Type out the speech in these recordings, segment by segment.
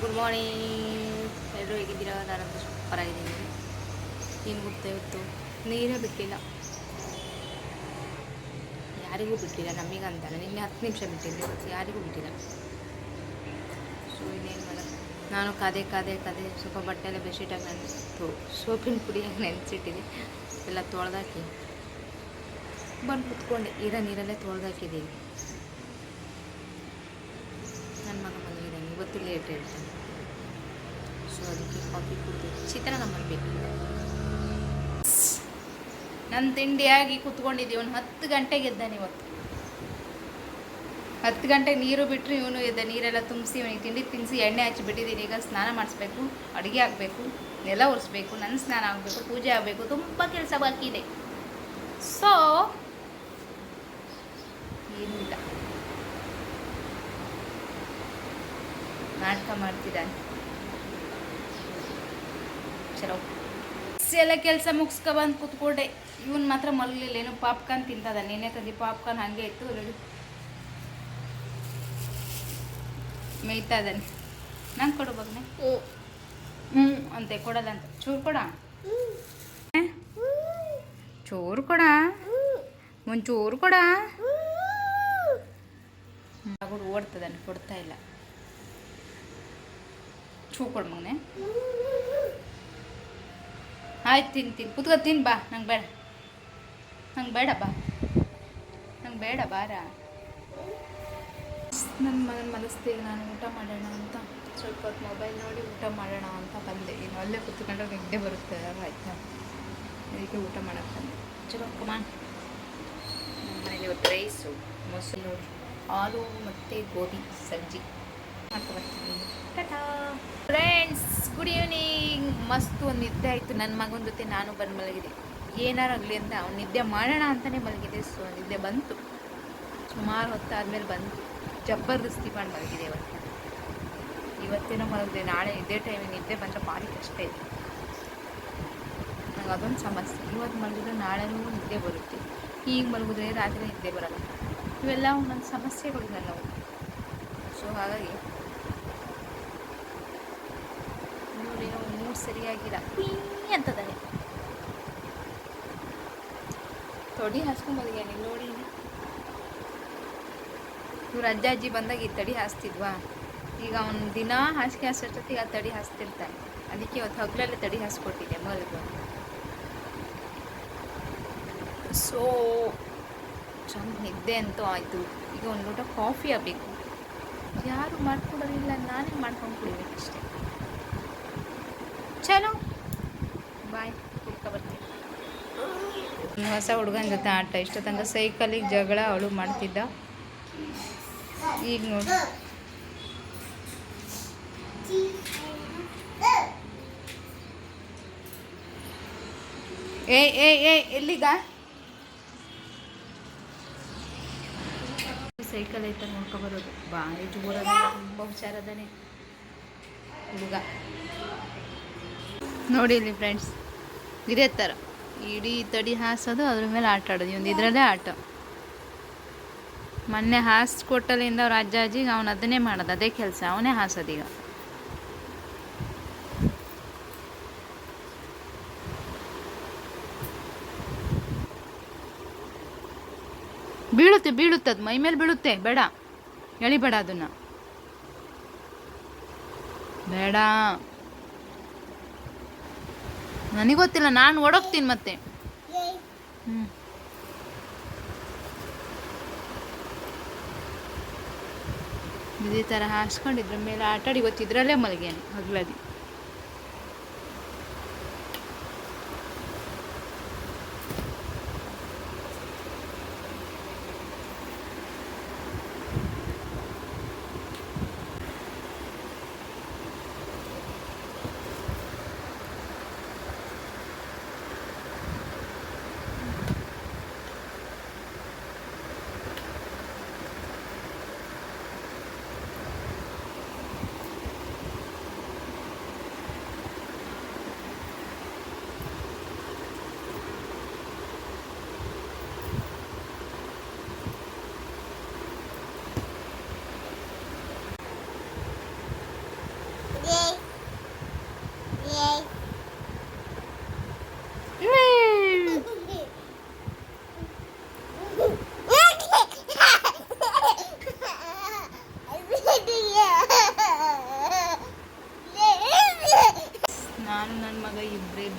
Good morning ಎಲ್ಲರೂ ಹೇಗಿದ್ದೀರಾ? ನಾನಂತೂ ಸೂಪರ್ ಆಗಿದ್ದೀನಿ. ಏನು ಮುಗ್ತಾ ಇವತ್ತು ನೀರೇ ಬಿಟ್ಟಿಲ್ಲ. ಯಾರಿಗೂ ಬಿಟ್ಟಿಲ್ಲ ನಮಗಂತಲ್ಲ ನಿನ್ನೆ ಹತ್ತು ನಿಮಿಷ ಬಿಟ್ಟಿದ್ದೆ ಇವತ್ತು ಯಾರಿಗೂ ಬಿಟ್ಟಿಲ್ಲ. ಸೊ ಇನ್ನೇನು ಮಾಡೋದು? ನಾನು ಕದೆ ಕದೆ ಕದೆ, ಸ್ವಲ್ಪ ಬಟ್ಟೆ ಎಲ್ಲ ಬೆಡ್ಶೀಟಾಗಿ ನೆನೆಸ್ತು ಸೋಪಿನ ಪುಡಿಯಾಗಿ ನೆನೆಸಿಟ್ಟಿದೆ ಎಲ್ಲ ತೊಳೆದಾಕಿ. ಬಂದು ಕುತ್ಕೊಂಡೆ. ಇರೋ ನೀರಲ್ಲೇ ತೊಳೆದಾಕಿದ್ದೀವಿ ನನ್ನ ಮಗ ಇವತ್ತು ಲೇಟ್ ಹೇಳ್ತಾನೆ ಸೊ ಅದಕ್ಕೆ ಕಾಫಿ ಕುಡಿದು ಚಿತ್ರಾನ್ನ ಮಾಡಬೇಕು. ನನ್ನ ತಿಂಡಿಯಾಗಿ ಕುತ್ಕೊಂಡಿದ್ದೀವಿ ಒಂದು ಹತ್ತು ಗಂಟೆಗೆ ಎದ್ದಾನೆ ಇವತ್ತು. ಹತ್ತು ಗಂಟೆಗೆ ನೀರು ಬಿಟ್ಟರೆ ಇವನು ಎದ್ದ, ನೀರೆಲ್ಲ ತುಂಬಿಸಿ ಇವನಿಗೆ ತಿಂಡಿ ತಿನ್ನಿಸಿ, ಎಣ್ಣೆ ಹಚ್ಚಿ ಬಿಟ್ಟಿದ್ದೀನಿ. ಈಗ ಸ್ನಾನ ಮಾಡಿಸ್ಬೇಕು, ಅಡುಗೆ ಆಗಬೇಕು, ನೆಲ ಒರೆಸ್ಬೇಕು ನನ್ನ ಸ್ನಾನ ಆಗಬೇಕು, ಪೂಜೆ ಆಗಬೇಕು, ತುಂಬ ಕೆಲಸ ಬಾಕಿ ಇದೆ. ಸೊ ಏನೂ ನಾಟಕ ಮಾಡ್ತಿದ್ದಾನೆ ಚಲೋ. ಎಲ್ಲ ಕೆಲಸ ಮುಗಿಸ್ಕೊ ಬಂದು ಕುತ್ಕೊಂಡೆ. ಇವನು ಮಾತ್ರ ಮಲಗಲಿಲ್ಲ. ಏನು ಪಾಪ್ಕಾರ್ನ್ ತಿಂತದ. ನೀನೆ ತಂದಿ ಪಾಪ್ಕಾರ್ನ್ ಹಾಗೆ ಇತ್ತು ರೆಡಿ ಮೇಯ್ತಾ ಇದ್ದಾನೆ. ನಂಗೆ ಕೊಡು ಬಗ್ನೆ ಹ್ಞೂ ಅಂತೆ ಕೊಡೋದಂತ ಅಂತ. ಚೂರು ಕೊಡ. ಚೂರು ಕೊಡ. ಮುಂಚೂರು ಚೂರು ಕೊಡ ಓಡ್ತದಾನೆ ಕೊಡ್ತಾ ಇಲ್ಲ. ಚೂ ಕೊಡು ಮಗನೆ. ಆಯ್ತು ತಿನ್ ತಿನ್. ಕುತ್ಕೊ ತಿನ್ ಬಾ. ನಂಗೆ ಬೇಡ. ನಂಗೆ ಬೇಡ ಬಾ. ನಂಗೆ ಬೇಡ ಬಾರ ನನ್ನ ಮನ ಮನಸ್ಸಿಗೆ ನಾನು ಊಟ ಮಾಡೋಣ ಅಂತ. ಸ್ವಲ್ಪ ಹೊತ್ತು ಮೊಬೈಲ್ ನೋಡಿ ಊಟ ಮಾಡೋಣ ಅಂತ ಬಂದೆ. ಇನ್ನು ಅಲ್ಲೇ ಕುತ್ಕೊಂಡ್ರೆ ನಿದ್ದೆ ಬರುತ್ತೆ. ಆಯ್ತಾ? ಅದಕ್ಕೆ ಊಟ ಮಾಡೋಕ್ಕೆ ಬಂದೆ. ಚಲೋ ಕುಮಾರ್ ಮನೇಲಿ ಇವತ್ತು ರೈಸು ಮೊಸರು ನೋಡಿ ಹಾಲು ಮತ್ತು ಗೋಧಿ ಸಜ್ಜಿ. ಮಾಡ್ಕೊ ಬರ್ತೀನಿ. ಟಾಟಾ! ಫ್ರೆಂಡ್ಸ್ ಗುಡ್ ಈವ್ನಿಂಗ್ ಮಸ್ತ್ ಒಂದು ನಿದ್ದೆ ಆಯಿತು. ನನ್ನ ಮಗನ ಜೊತೆ ನಾನು ಬಂದು ಮಲಗಿದೆ ಏನಾರಾಗಲಿ ಅಂತ ಅವ್ನು ನಿದ್ದೆ ಮಾಡೋಣ ಅಂತಲೇ ಮಲಗಿದೆ ಸೊ ನಿದ್ದೆ ಬಂತು. ಸುಮಾರು ಹೊತ್ತಾದ್ಮೇಲೆ ಬಂತು. ಜಬ್ಬರ್ದಸ್ತಿ ಮಾಡಿ ಮಲಗಿದೆ ಇವತ್ತು. ಇವತ್ತೇನೋ ಮಲಗಿದೆ. ನಾಳೆ ಇದೇ ಟೈಮಿಗೆ ನಿದ್ದೆ ಬಂದರೆ ಭಾರಿ ಕಷ್ಟ ಇದೆ. ನಂಗೆ ಅದೊಂದು ಸಮಸ್ಯೆ. ಇವತ್ತು ಮಲಗಿದ್ರೆ ನಾಳೆನೂ ನಿದ್ದೆ ಬರುತ್ತೆ. ಈಗ ಮಲಗಿದ್ರೆ ರಾತ್ರಿ ನಿದ್ದೆ ಬರಲ್ಲ. ಇವೆಲ್ಲ ಒಂದೊಂದು ಸಮಸ್ಯೆಗಳು ನನ್ನವು ಸೊ ಹಾಗಾಗಿ ಮೂಡೇನೋ ಮೂಡ್ ಸರಿಯಾಗಿಲ್ಲ. ಪೀ ಅಂತದಾನೆ ತೊಡಿ ನೀವು ನೋಡಿ. ಇವ್ರ ಅಜ್ಜ ಅಜ್ಜಿ ಬಂದಾಗ ಈ ತಡಿ ಹಾಸ್ತಿದ್ವಾ? ಈಗ ಅವ್ನು ದಿನ ಹಾಸಿಗೆ ಹಾಸೋಷ್ಟೊತ್ತಿಗೆ ಆ ತಡಿ ಹಾಸ್ತಿರ್ತಾನೆ. ಅದಕ್ಕೆ ಇವತ್ತು ಹಗ್ಲಲ್ಲಿ ತಡಿ ಹಾಸ್ಕೊಟ್ಟಿದ್ದೆ ಮಲ್ಗು ಸೋ, ಚಂದ ನಿದ್ದೆ ಅಂತೂ ಆಯಿತು. ಈಗ ಒಂದು ಲೋಟ ಕಾಫಿ ಆಗಬೇಕು. ಯಾರು ಮಾಡ್ಕೊಡೋದಿಲ್ಲ, ನಾನೇ ಮಾಡ್ಕೊಂಡು ಕುಡಿಬೇಕಷ್ಟೆ ಚಲೋ. ಬಾಯ್ ಬರ್ತೀನಿ. ಹೊಸ ಹುಡುಗನ ಜೊತೆ ಆಟ ಇಷ್ಟು ತನಕ ಸೈಕಲಿಗೆ ಜಗಳ ಅವಳು ಮಾಡ್ತಿದ್ದ. ಈಗ ನೋಡಿ. ಏ ಏ ಏ ಎಲ್ಲಿಗ? ಸೈಕಲ್ ಐತ ನೋಡ್ಕೊಬರೋದು ಬರೋದು. ಭಾರಿ ಜೋರದ ತುಂಬ ಹುಷಾರದಾನೆ ಹುಡುಗ. ನೋಡಿ ಇಲ್ಲಿ ಫ್ರೆಂಡ್ಸ್ ಇದೇ ಥರ ಇಡೀ ತಡಿ ಹಾಸೋದು, ಅದ್ರ ಮೇಲೆ ಆಟ ಆಡೋದು. ಒಂದು ಇದರಲ್ಲೇ ಆಟ. ಮೊನ್ನೆ ಹಾಸ್ಕೊಟ್ಟಲಿಂದ ಅವ್ರ ಅಜ್ಜ ಅಜ್ಜಿಗೆ ಅವನು ಅದನ್ನೇ ಮಾಡೋದು, ಅದೇ ಕೆಲಸ. ಅವನೇ ಹಾಸೋದೀಗ ಬೀಳುತ್ತೆ ಬೀಳುತ್ತೆ ಅದು. ಮೈ ಮೇಲೆ ಬೀಳುತ್ತೆ. ಬೇಡ. ಎಳಿಬೇಡ ಅದನ್ನ. ಬೇಡ. ನನಗೆ ಗೊತ್ತಿಲ್ಲ ನಾನು ಓಡೋಗ್ತೀನಿ ಮತ್ತೆ. ಹ್ಞೂ ಇದೇ ಥರ ಹಾಸ್ಕೊಂಡಿದ್ರ ಮೇಲೆ ಆಟಾಡಿ ಗೊತ್ತಿದ್ರಲ್ಲೇ ಮಲಗ್ಯಾನೆ ಹಗ್ಲದಿ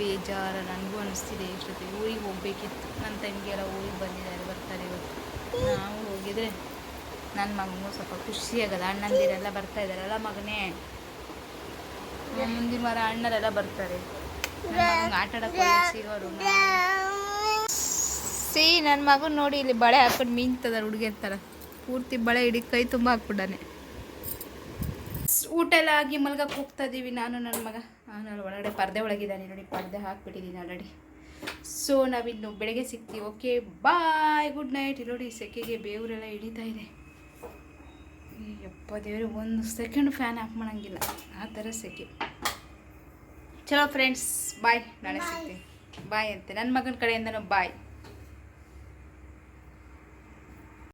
ಬೇಜಾರ, ನನಗೂ ಅನಿಸ್ತಿದೆ ಎಷ್ಟೊತ್ತಿ ಊರಿಗೆ ಹೋಗ್ಬೇಕಿತ್ತು. ನನ್ನ ತಂಗಿಯೆಲ್ಲ ಊರಿಗೆ ಬಂದಿದ್ದಾರೆ, ಬರ್ತಾರೆ ಇವತ್ತು. ನಾವು ಹೋಗಿದ್ರೆ ನನ್ನ ಮಗನಿಗೂ ಸ್ವಲ್ಪ ಖುಷಿ ಆಗೋದು ಅಣ್ಣಂದಿರೆಲ್ಲ ಬರ್ತಾ ಇದ್ದಾರಲ್ಲ ಮಗನೇ ಮುಂದಿನ ವಾರ ಅಣ್ಣರೆಲ್ಲ ಬರ್ತಾರೆ. ಆಟ ಆಡಕ್ಕೆ ಸಿಗೋರು ಸಿ ನನ್ನ ಮಗನ ನೋಡಿ ಇಲ್ಲಿ ಬಳೆ ಹಾಕೊಂಡು ಮೀನ್ತದ ಹುಡುಗಿ ಅಂತಾರ. ಪೂರ್ತಿ ಬಳೆ ಹಿಡಿ ಕೈ ತುಂಬ ಹಾಕ್ಬಿಡಾನೆ ಊಟ ಎಲ್ಲ ಆಗಿ ಮಲ್ಗಕ್ಕೆ ಹೋಗ್ತಾ ಇದ್ದೀವಿ ನಾನು ನನ್ನ ಮಗ. ನಾನು ಒಳಗಡೆ ಪರ್ದೆ ಒಳಗಿದ್ದಾನೆ ನೋಡಿ ಪರ್ದೆ ಹಾಕ್ಬಿಟ್ಟಿದ್ದೀನಿ ಆಲ್ರೆಡಿ ಸೊ ನಾವಿನ್ನು ಬೆಳಗ್ಗೆ ಸಿಗ್ತೀವಿ. ಓಕೆ ಬಾಯ್ ಗುಡ್ ನೈಟ್ ಇಲ್ಲಿ ನೋಡಿ ಸೆಕೆಗೆ ಬೇವರೆಲ್ಲ ಇಳಿತಾ ಇದೆ. ಯಪ್ಪ ದೇವರು ಒಂದು ಸೆಕೆಂಡ್ ಫ್ಯಾನ್ ಆಫ್ ಮಾಡೋಂಗಿಲ್ಲ. ಆ ಥರ ಸೆಕೆ. ಚಲೋ ಫ್ರೆಂಡ್ಸ್ ಬಾಯ್ ನಾಳೆ ಸಿಗ್ತೀನಿ. ಬಾಯ್ ಅಂತೆ. ನನ್ನ ಮಗನ ಕಡೆಯಿಂದನೂ ಬಾಯ್